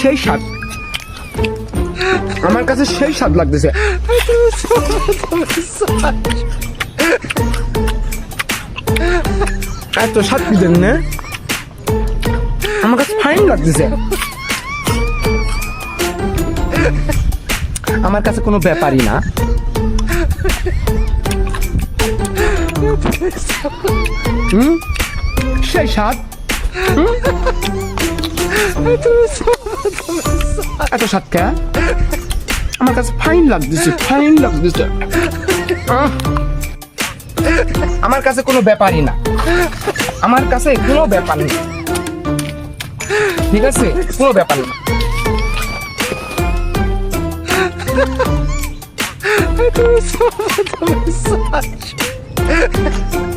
সেই স্বাদ। আমার কাছে সেই স্বাদ লাগতেছে। এত স্বাদ কি জন্য আমার কাছে ফাইন লাগতেছে। আমার কাছে কোনো ব্যাপারই না। সেই স্বাদ? এত স্বাদ কে? আমার কাছে ফাইন লাগতেছে ফাইন লাগতেছে! আমার কাছে কোনো ব্যাপারই না। আমার কাছে কোনো ব্যাপার নেই ঠিক আছে? কোনো ব্যাপার না।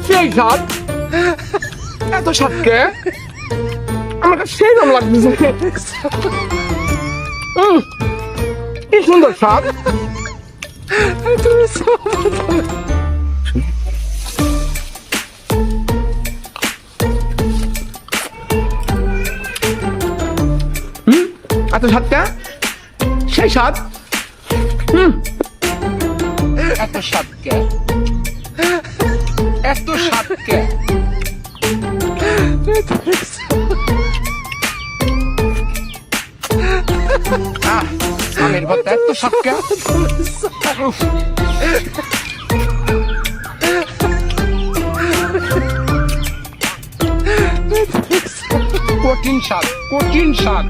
সেই স্বাদ এত স্বাদ কাছে সেই রকম লাগতেছে কি সুন্দর স্বাদ এত স্বাদ কে সেই স্বাদ? হুম এত স্বাদ কে এত স্বাদ কে আহ আমের ভর্তা কঠিন শাক কঠিন স্বাদ